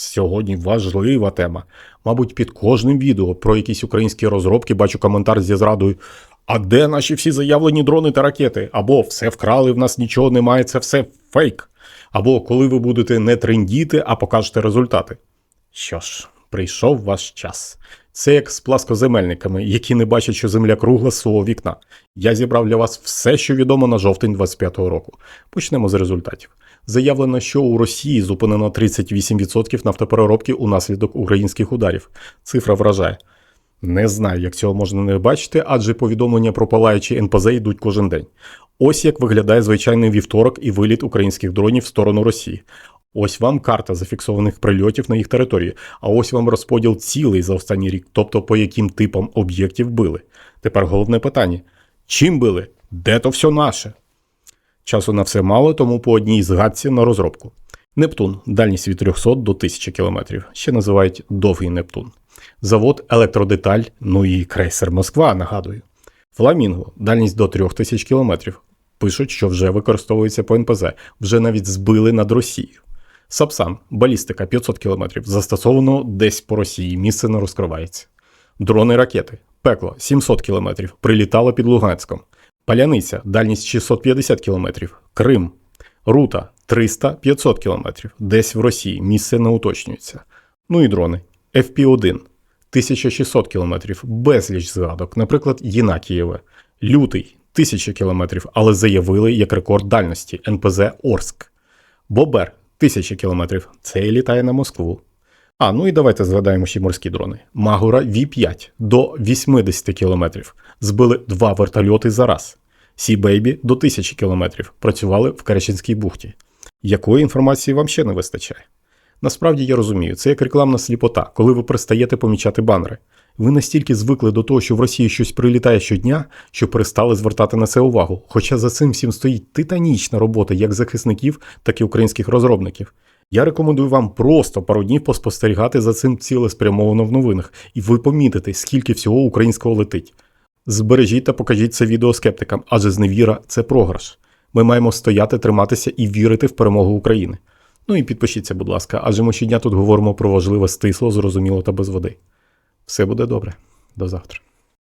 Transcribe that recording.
Сьогодні важлива тема. Мабуть, під кожним відео про якісь українські розробки бачу коментар зі зрадою. А де наші всі заявлені дрони та ракети? Або все вкрали, в нас нічого немає, це все фейк. Або коли ви будете не трендіти, а покажете результати. Що ж, прийшов ваш час. Це як з пласкоземельниками, які не бачать, що земля кругла з свого вікна. Я зібрав для вас все, що відомо на жовтень 25-го року. Почнемо з результатів. Заявлено, що у Росії зупинено 38% нафтопереробки унаслідок українських ударів. Цифра вражає. Не знаю, як цього можна не бачити, адже повідомлення про палаючі НПЗ йдуть кожен день. Ось як виглядає звичайний вівторок і виліт українських дронів в сторону Росії. Ось вам карта зафіксованих прильотів на їх території, а ось вам розподіл цілей за останній рік, тобто по яким типам об'єктів били. Тепер головне питання: чим били? Де то все наше? Часу на все мало, тому по одній згадці на розробку. Нептун дальність від 300 до 1000 км, ще називають довгий Нептун. Завод Електродеталь, ну і крейсер Москва, нагадую. Фламінго дальність до 3000 км. Пишуть, що вже використовується по НПЗ, вже навіть збили над Росією. Сапсан, балістика 500 км, застосовано десь по Росії, місце не розкривається. Дрони ракети, пекло 700 км, прилітало під Луганськом. Паляниця, дальність 650 км, Крим, Рута 300-500 км, десь в Росії, місце не уточнюється. Ну і дрони. FP-1 1600 км, безліч згадок, наприклад, Єнакієве, Лютий 1000 км, але заявили як рекорд дальності НПЗ Орск. Бобер 1000 кілометрів. це літає на Москву. А, ну і давайте згадаємо ще морські дрони. Магура V5 до 80 кілометрів. Збили два вертольоти за раз. Сі-Бейбі до 1000 кілометрів. Працювали в Керченській бухті. Якої інформації вам ще не вистачає? Насправді я розумію, це як рекламна сліпота, коли ви перестаєте помічати банери. Ви настільки звикли до того, що в Росії щось прилітає щодня, що перестали звертати на це увагу. Хоча за цим всім стоїть титанічна робота як захисників, так і українських розробників. Я рекомендую вам просто пару днів поспостерігати за цим цілеспрямовано в новинах, і ви помітите, скільки всього українського летить. Збережіть та покажіть це відео скептикам, адже зневіра це програш. Ми маємо стояти, триматися і вірити в перемогу України. Ну і підпишіться, будь ласка, адже ми щодня тут говоримо про важливе стисло, зрозуміло та без води. Все буде добре. До завтра.